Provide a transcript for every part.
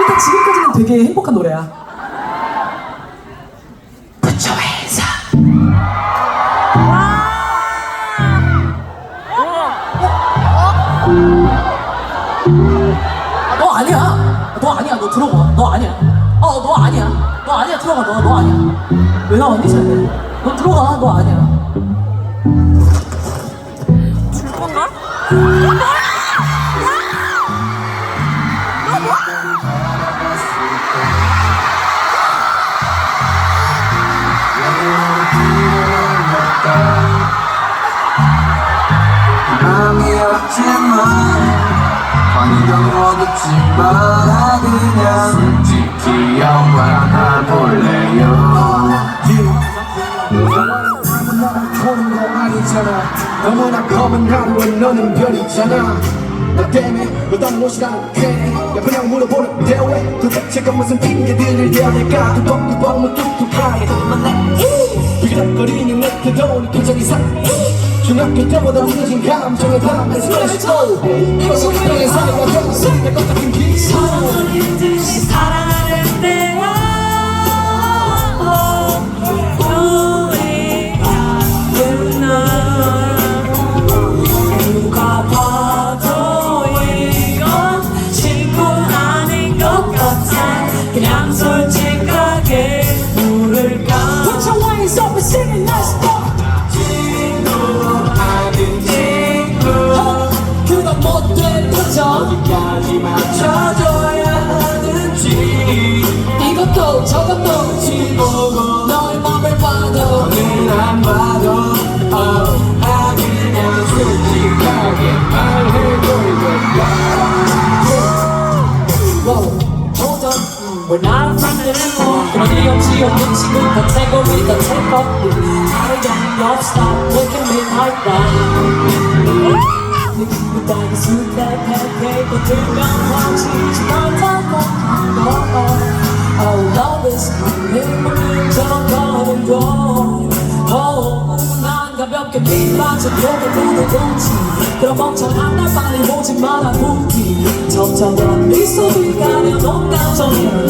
일단 지금까지는 되게 행복한 노래야. Put your hands up. 너 아니야. 너 아니야. 너 들어가. 너 아니야. 어, 너 아니야. 너 아니야. 들어가. 너, 너 아니야. 왜 나왔니, 쟤네? 너 들어가. 너 아니야. 줄 건가? 마음이 없지만 환경 어둡지만 그냥 솔직히 영화 볼래요? 보는 거 아니잖아. 너무나 검은 하루에 너는 별이잖아 나 때문에 너딴 옷이랑 괜히 야 그냥 물어보는데 왜 도대체가 무슨 핑계들을 대낼까 두벅두벅 무뚝뚝하게 비락거리는 내 태도는 표정이 상해 중학교 때보다 늦은 감정의 밤에 Let's go 이거 속상해 사이가 정수 내것 같은 기분 Anymore 그런 일 없이 없는 친구 카테고리 더 take up I don't stop looking me like 다니 수백하게 겉들면 확실히 못하고 Oh love is coming 저거는 도 Oh 난 가볍게 빗맞춰. 벽에 부들고지 그런 멍청한 날 빨리 보지 마라 부디 적절한 미소를 가려 놓은 감정을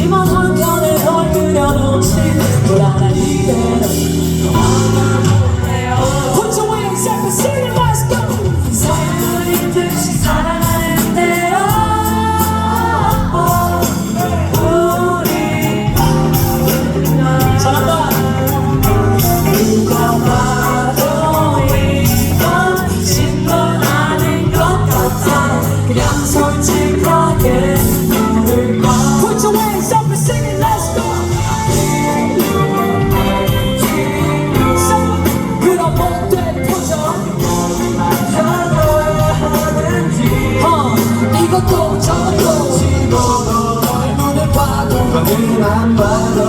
안 봐도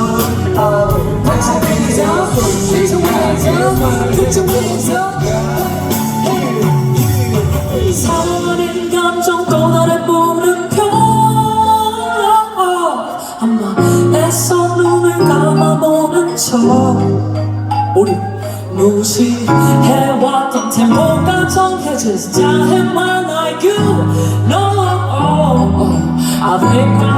oh, your hands up 사랑하는 감정도 나를 모르켜 아마 애써 눈을 감아보는 척 우리 무시해왔던 템포가 정해지지 않만 like you No I think